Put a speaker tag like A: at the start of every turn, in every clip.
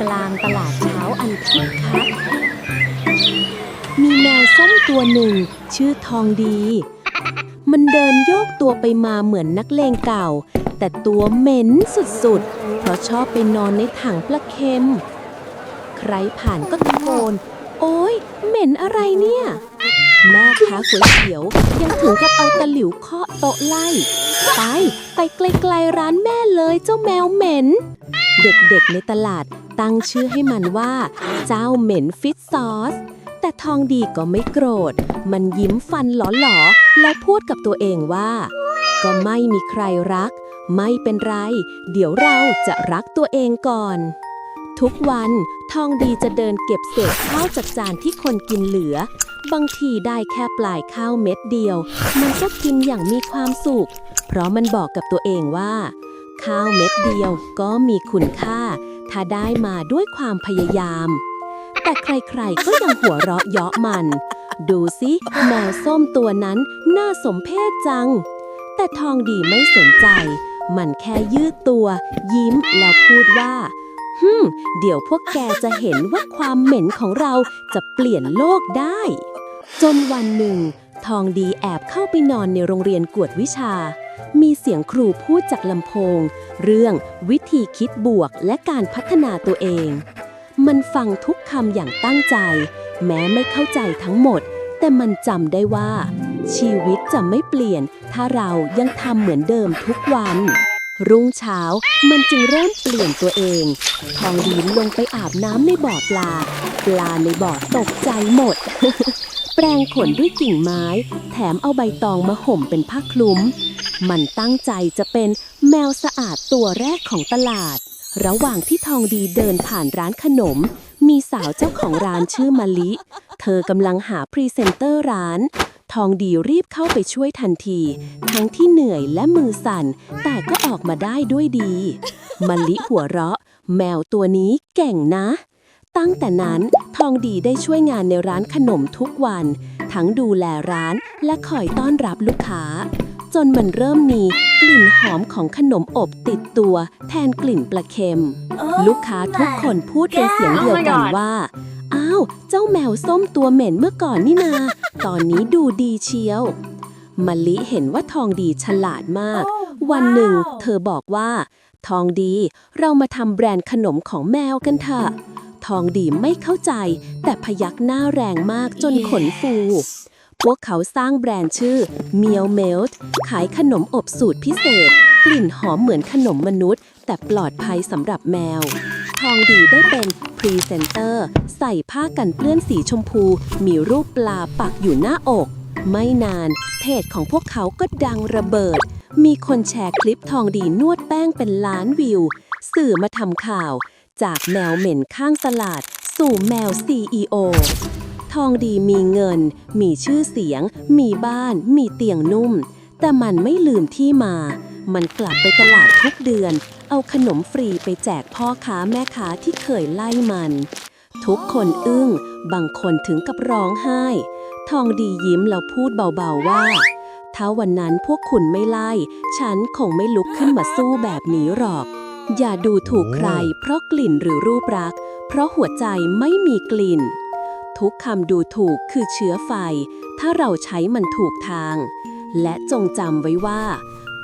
A: กลางตลาดเช้าอันคึกคัก มีแมวส้มตัวหนึ่ง ชื่อทองดี มันเดินโยกตัวไปมาเหมือนนักเลงเก่า แต่ตัวเหม็นสุดๆ เพราะชอบไปนอนในถังปลาเค็ม ใครผ่านก็ตะโกน โอ๊ยเหม็นอะไรเนี่ย แม่ค้าก๋วยเตี๋ยวยังถึงกับเอาตะหลิวเคาะโต๊ะไล่ ไป ไปไกลๆร้านแม่เลยเจ้าแมวเหม็น เด็กๆในตลาดตั้งชื่อให้มันว่า เจ้าเหม็นฟิตซอส แต่ทองดีก็ไม่โกรธ มันยิ้มฟันหลอๆ และพูดกับตัวเองว่า ก็ไม่มีใครรัก ไม่เป็นไร เดี๋ยวเราจะรักตัวเองก่อน ทุกวันทองดีจะเดินเก็บเศษข้าวจากจานที่คนกินเหลือ บางทีได้แค่ปลายข้าวเม็ดเดียว มันก็กินอย่างมีความสุข เพราะมันบอกกับตัวเองว่า ข้าวเม็ดเดียวก็มีคุณค่า ถ้าได้มาด้วยความพยายาม แต่ใครๆก็ยังหัวเราะเยาะมัน ดูสิแมวส้มตัวนั้นน่าสมเพชจัง แต่ทองดีไม่สนใจ มันแค่ยืดตัว ยิ้มแล้วพูดว่าฮึมเดี๋ยวพวกแกจะเห็นว่าความเหม็นของเราจะเปลี่ยนโลกได้ จนวันหนึ่ง ทองดีแอบเข้าไปนอนในโรงเรียนกวดวิชา มีเสียงครูพูดจากลำโพง เรื่องวิธีคิดบวกและการพัฒนาตัวเอง มันฟังทุกคำอย่างตั้งใจ แม้ไม่เข้าใจทั้งหมด แต่มันจำได้ว่า ชีวิตจะไม่เปลี่ยน ถ้าเรายังทำเหมือนเดิมทุกวันรุ่งเช้ามันจึงเริ่มเปลี่ยนตัวเอง ทองดีลงไปอาบน้ำในบ่อปลา ปลาในบ่อตกใจหมด แปรงขนด้วยกิ่งไม้ แถมเอาใบตองมาห่มเป็นผ้าคลุม มันตั้งใจจะเป็นแมวสะอาดตัวแรกของตลาด ระหว่างที่ทองดีเดินผ่านร้านขนม มีสาวเจ้าของร้านชื่อมะลิ เธอกำลังหาพรีเซนเตอร์ร้าน ทองดีรีบเข้าไปช่วยทันที ทั้งที่เหนื่อยและมือสั่น แต่ก็ออกมาได้ด้วยดีมะลิหัวเราะ แมวตัวนี้เก่งนะตั้งแต่นั้นทองดีได้ช่วยงานในร้านขนมทุกวัน ทั้งดูแลร้านและคอยต้อนรับลูกค้า จนมันเริ่มมีกลิ่นหอมของขนมอบติดตัว แทนกลิ่นปลาเค็ม ลูกค้าทุกคนพูดเป็นเสียงเดียวกันว่า อ้าว เจ้าแมวส้มตัวเหม็นเมื่อก่อนนี่นา ตอนนี้ดูดีเชียวมะลิเห็นว่าทองดีฉลาดมาก วันหนึ่ง เธอบอกว่า ทองดีเรามาทำแบรนด์ขนมของแมวกันเถอะทองดีไม่เข้าใจ แต่พยักหน้าแรงมากจนขนฟู พวกเขาสร้างแบรนด์ชื่อ m e o m e l t ขายขนมอบสูตรพิเศษ กลิ่นหอมเหมือนขนมมนุษย์ แต่ปลอดภัยสำหรับแมว ทองดีได้เป็นพรีเซนเตอร์ ใส่ผ้ากันเปื้อนสีชมพู มีรูปปลาปักอยู่หน้าอก ไม่นาน เพจของพวกเขาก็ดังระเบิด มีคนแชร์คลิปทองดีนวดแป้งเป็นล้านวิว สื่อมาทำข่าว จากแมวเหม็นข้างตลาด สู่แมว CEO ทองดีมีเงิน มีชื่อเสียง มีบ้าน มีเตียงนุ่ม แต่มันไม่ลืมที่มา มันกลับไปตลาดทุกเดือน เอาขนมฟรีไปแจกพ่อค้าแม่ค้าที่เคยไล่มัน ทุกคนอึ้ง บางคนถึงกับร้องไห้ ทองดียิ้มแล้วพูดเบาๆว่า ถ้าวันนั้นพวกคุณไม่ไล่ ฉันคงไม่ลุกขึ้นมาสู้แบบนี้หรอก อย่าดูถูกใคร เพราะกลิ่นหรือรูปรัก เพราะหัวใจไม่มีกลิ่น ทุกคำดูถูกคือเชื้อไฟ ถ้าเราใช้มันถูกทาง และจงจำไว้ว่า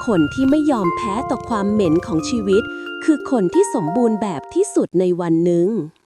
A: คนที่ไม่ยอมแพ้ต่อความเหม็นของชีวิต คือคนที่สมบูรณ์แบบที่สุดในวันหนึ่ง